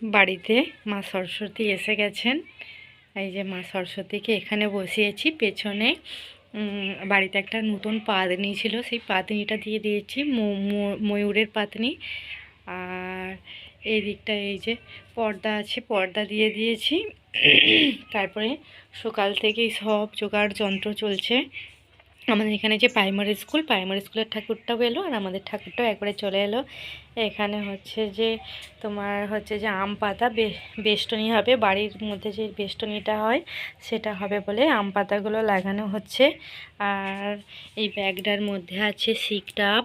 বাড়িতে মা সরস্বতী এসে গেছেন। এই যে মা সরস্বতীকে এখানে বসিয়েছি, পেছনে বাড়িতে একটা নতুন পাতনি ছিল, সেই পাতনিটা দিয়ে দিয়েছি ময়ূরের পাতনি। আর এই দিকটা এই যে পর্দা আছে, পর্দা দিয়ে দিয়েছি। তারপরে সকাল থেকেই সব জোগাড় যন্ত্র চলছে। আমাদের এখানে যে প্রাইমারি স্কুল প্রাইমারি স্কুলের ঠাকুরটাও এলো আর আমাদের ঠাকুরটাও একবারে চলে এলো। এখানে হচ্ছে যে তোমার হচ্ছে যে আম পাতা বেষ্টনী হবে, বাড়ির মধ্যে যে বেষ্টনীটা হয় সেটা হবে বলে আম পাতাগুলো লাগানো হচ্ছে। আর এই ব্যাগটার মধ্যে আছে সিকটাপ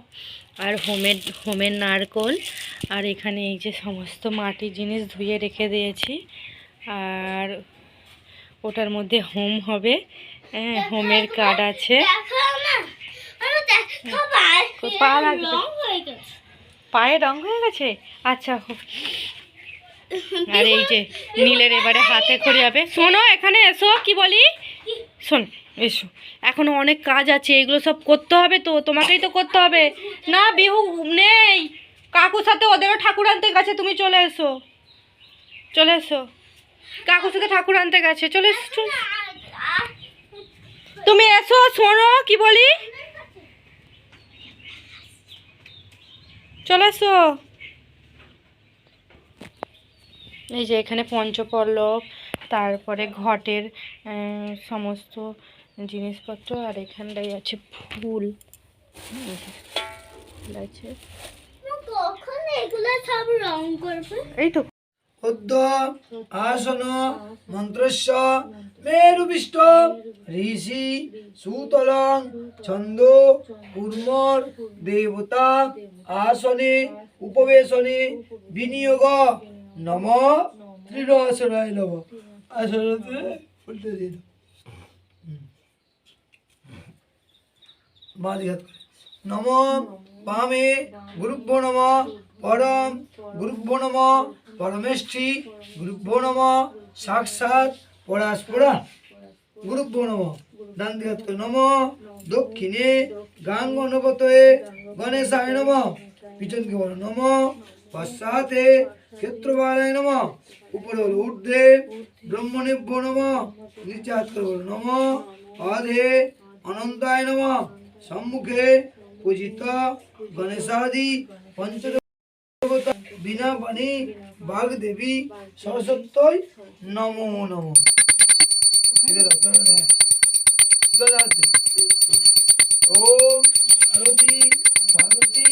আর হোমের হোমের নারকোল। আর এখানে এই যে সমস্ত মাটির জিনিস ধুয়ে রেখে দিয়েছি। আর ওটার মধ্যে হোম হবে। হ্যাঁ হোমের কার্ড আছে। পায়ে রং হয়ে গেছে? আচ্ছা আর এই যে নীলের এবারে হাতে খড়ি হবে। শোনো, এখানে এসো, কি বলি? শোন, এসো। এখনও অনেক কাজ আছে, এগুলো সব করতে হবে তো, তোমাকেই তো করতে হবে। না, বিহু নেই। কাকুর সাথে ওদেরও ঠাকুর আনতে গেছে, তুমি চলে এসো। চলে এসো। কাকুর সাথে ঠাকুর আনতে গেছে চলে এসো। তুমি এসো শোনো কি বলি? চলে এসো। এই যে এখানে পঞ্চপল্লব তারপরে ঘটের সমস্ত জিনিসপত্র আর এখানটায় আছে ফুল। আছে। এই তো উদ্ধ আসন মন্ত্রস্য মেরুবিষ্ট ঋষি সুতলং ছন্দ কুর্মর দেবতা আসনে উপবেশনে বিনিয়োগ নম ত্রিরসনায় নম। আসনতে উল্টে দিয়ে। নম বামে গুরুভ্যো নম পরম গুরুভ্যো নম পরমেষ্ঠি গুরুভ্যো নম। সাক্ষাৎ পরাস্পরা। গুরুভ্যো নম। করে। নম। দক্ষিণে গাঙ্গনবতয়ে গণেশায় নম। পিছন দিকে বলো নম। পশ্চাতে ক্ষেত্রবালায় নম। উপরে বলো ঊর্ধ্বে ব্রহ্মণেভ্যো নম। নিচে হাত করে বলো নম। অধে অনন্তায় নম। সম্মুখে পূজিত গণেশাদি পঞ্চদেবতা বিনা বাণী বাগদেবী সরস্বতী নমো নম হ্যাঁ। আসছে। ওম আরতি ভারতী